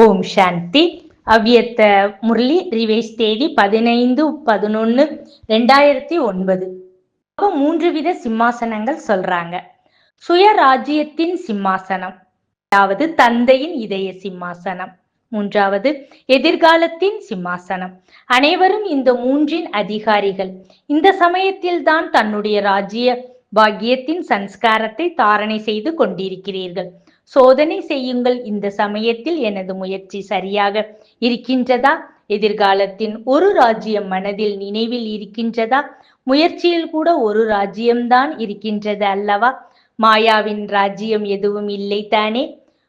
ஓம் சாந்தி. அவ்வியத்த Murali revise தேதி பதினைந்து பதினொன்னு ரெண்டாயிரத்தி ஒன்பது. அப்போ மூன்று வித சிம்மாசனங்கள் சொல்றாங்க. சுயராஜ்யத்தின் சிம்மாசனம். அதாவது தந்தையின் இதய சிம்மாசனம். மூன்றாவது எதிர்காலத்தின் சிம்மாசனம். அனைவரும் இந்த மூன்றின் அதிகாரிகள். இந்த சமயத்தில் தான் தன்னுடைய ராஜ்ய பாக்கியத்தின் சன்ஸ்காரத்தை தாரணை செய்து கொண்டிருக்கிறீர்கள். சோதனை செய்யுங்கள் இந்த சமயத்தில் எனது முயற்சி சரியாக இருக்கின்றதா? எதிர்காலத்தின் ஒரு ராஜ்யம் மனதில் நினைவில் இருக்கின்றதா? முயற்சியில் கூட ஒரு ராஜ்யம்தான் இருக்கின்றது அல்லவா? மாயாவின் ராஜ்யம் எதுவும் இல்லை தானே?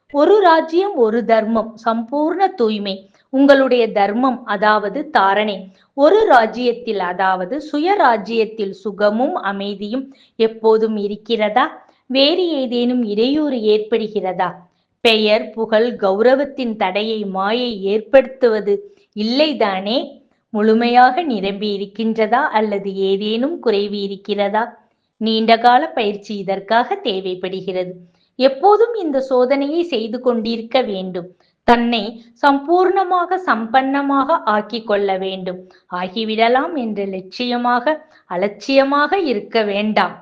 ஒரு ராஜ்யம் ஒரு தர்மம் சம்பூர்ண தூய்மை. உங்களுடைய தர்மம் அதாவது தாரணை. ஒரு ராஜ்யத்தில் அதாவது சுய ராஜ்யத்தில் சுகமும் அமைதியும் எப்போதும் இருக்கிறதா? வேறு ஏதேனும் இடையூறு ஏற்படுகிறதா? பெயர் புகழ் கௌரவத்தின் தடையை மாயை ஏற்படுத்துவது இல்லைதானே? முழுமையாக நிரம்பி இருக்கின்றதா அல்லது ஏதேனும் குறைவு இருக்கிறதா நீண்டகால பயிற்சி இதற்காக தேவைப்படுகிறது. எப்போதும் இந்த சோதனையை செய்து கொண்டிருக்க வேண்டும். தன்னை சம்பூர்ணமாக சம்பன்னமாக ஆக்கி கொள்ள வேண்டும். ஆகிவிடலாம் என்ற லட்சியமாக அலட்சியமாக இருக்க வேண்டாம்.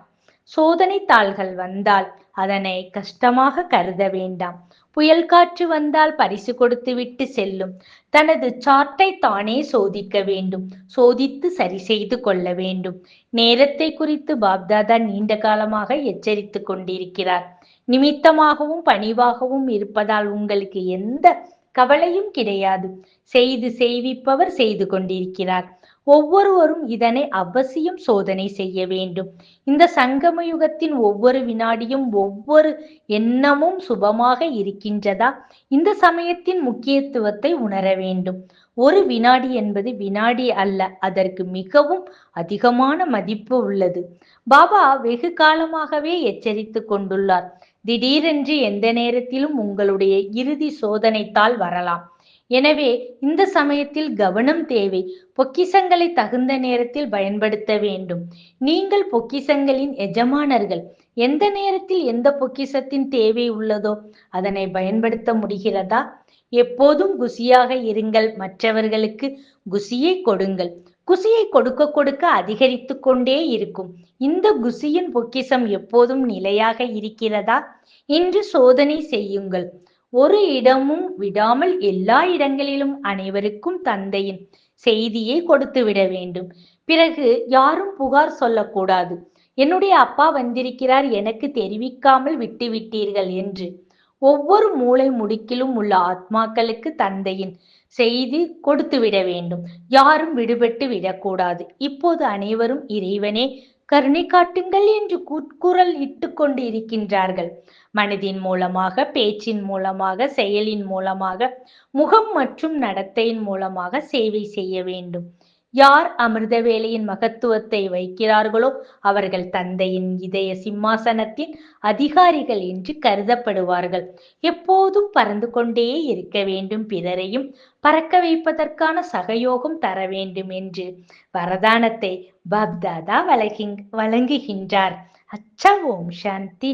சோதனை தாள்கள் வந்தால் அதனை கஷ்டமாக கருத வேண்டாம். புயல் காற்று வந்தால் பரிசு கொடுத்து விட்டு செல்லும். தனது சார்ட்டை தானே சோதிக்க வேண்டும். சோதித்து சரி செய்து கொள்ள வேண்டும். நேரத்தை குறித்து பாப்தாதா நீண்ட காலமாக எச்சரித்து கொண்டிருக்கிறார். நிமித்தமாகவும் பணிவாகவும் இருப்பதால் உங்களுக்கு எந்த கவலையும் கிடையாது. செய்து செய்விப்பவர் செய்து கொண்டிருக்கிறார். ஒவ்வொருவரும் இதனை அவசியம் சோதனை செய்ய வேண்டும். இந்த சங்கம யுகத்தின் ஒவ்வொரு வினாடியும் ஒவ்வொரு எண்ணமும் சுபமாக இருக்கின்றதா? இந்த சமயத்தின் முக்கியத்துவத்தை உணர வேண்டும். ஒரு வினாடி என்பது வினாடி அல்ல அதற்கு மிகவும் அதிகமான மதிப்பு உள்ளது. பாபா வெகு காலமாகவே எச்சரித்துக் கொண்டுள்ளார். திடீரென்று எந்த நேரத்திலும் உங்களுடைய இறுதி சோதனைத்தால் வரலாம். எனவே இந்த சமயத்தில் கவனம் தேவை. பொக்கிசங்களை தகுந்த நேரத்தில் பயன்படுத்த வேண்டும். நீங்கள் பொக்கிசங்களின் எஜமானர்கள். எந்த நேரத்தில் எந்த பொக்கிசத்தின் தேவை உள்ளதோ அதனை பயன்படுத்த முடிகிறதா? எப்போதும் குசியாக இருங்கள். மற்றவர்களுக்கு குசியை கொடுங்கள். குசியை கொடுக்க கொடுக்க அதிகரித்து கொண்டே இருக்கும். இந்த குசியின் பொக்கிசம் எப்போதும் நிலையாக இருக்கிறதா? இன்று சோதனை செய்யுங்கள். ஒரு இடமும் விடாமல் எல்லா இடங்களிலும் அனைவருக்கும் தந்தையின் செய்தியை கொடுத்து விட வேண்டும். பிறகு யாரும் புகார் சொல்லக்கூடாது. என்னுடைய அப்பா வந்திருக்கிறார் எனக்கு தெரிவிக்காமல் விட்டு விட்டீர்கள் என்று. ஒவ்வொரு மூளை முடுக்கிலும் உள்ள ஆத்மாக்களுக்கு தந்தையின் செய்தி கொடுத்து விட வேண்டும். யாரும் விடுபட்டு விடக்கூடாது. இப்போது அனைவரும் இறைவனே கருணை காட்டுங்கள் என்று கூக்குரல் இட்டு கொண்டு இருக்கின்றார்கள் மனதின் மூலமாக பேச்சின் மூலமாக செயலின் மூலமாக முகம் மற்றும் நடத்தையின் மூலமாக சேவை செய்ய வேண்டும். யார் அமிர்த வேலையின் மகத்துவத்தை வைக்கிறார்களோ அவர்கள் தந்தையின் இதய சிம்மாசனத்தின் அதிகாரிகள் என்று கருதப்படுவார்கள். எப்போதும் பறந்து கொண்டே இருக்க வேண்டும் பிறரையும் பறக்க வைப்பதற்கான சகயோகம் தர வேண்டும் என்று வரதானத்தை பப்தாதா வழங்கி வழங்குகின்றார். அச்சா ஓம் சாந்தி.